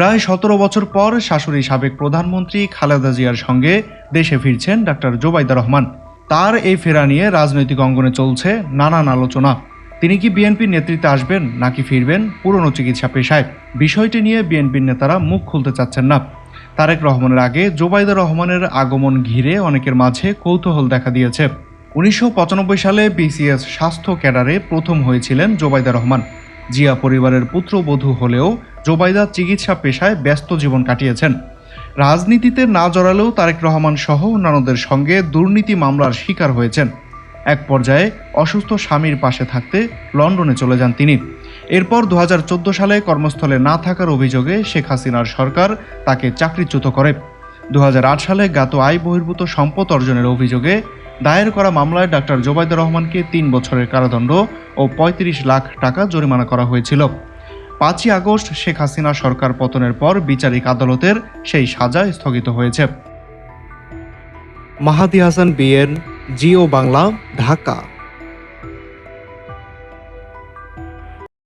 প্রায় সতেরো বছর পর শাশুড়ি সাবেক প্রধানমন্ত্রী খালেদা জিয়ার সঙ্গে দেশে ফিরছেন ডাক্তার জোবাইদা রহমান। তার এই ফেরা নিয়ে রাজনৈতিক অঙ্গনে চলছে নানান আলোচনা। তিনি কি বিএনপির নেতৃত্বে আসবেন নাকি ফিরবেন পুরনো চিকিৎসা পেশায়? বিষয়টি নিয়ে বিএনপির নেতারা মুখ খুলতে চাচ্ছেন না। তারেক রহমানের আগে জোবাইদা রহমানের আগমন ঘিরে অনেকের মাঝে কৌতূহল দেখা দিয়েছে। উনিশশো পঁচানব্বই সালে বিসিএস স্বাস্থ্য ক্যাডারে প্রথম হয়েছিলেন জোবাইদা রহমান। জিয়া পরিবারের পুত্রবধূ হলেও জোবাইদা চিকিৎসা পেশায় ব্যস্ত জীবন কাটিয়েছেন। রাজনীতিতে না জড়ালেও তারেক রহমান সহ অন্যান্যদের সঙ্গে দুর্নীতি মামলার শিকার হয়েছেন। এক পর্যায়ে অসুস্থ স্বামীর পাশে থাকতে লন্ডনে চলে যান তিনি। এরপর দু হাজার চোদ্দ সালে কর্মস্থলে না থাকার অভিযোগে শেখ হাসিনার সরকার তাকে চাকরিচ্যুত করে। দু হাজার আট সালে জ্ঞাত আয় বহির্ভূত সম্পদ অর্জনের অভিযোগে দায়ের করা মামলায় ডাক্তার জোবাইদুর রহমানকে তিন বছরের কারাদণ্ড ও পঁয়ত্রিশ লাখ টাকা জরিমানা করা হয়েছিল। পাঁচই আগস্ট শেখ হাসিনা সরকার পতনের পর বিচারিক আদালতের সেই সাজা স্থগিত হয়েছে। Mahadi Hasan BN, Geo Bangla, Dhaka.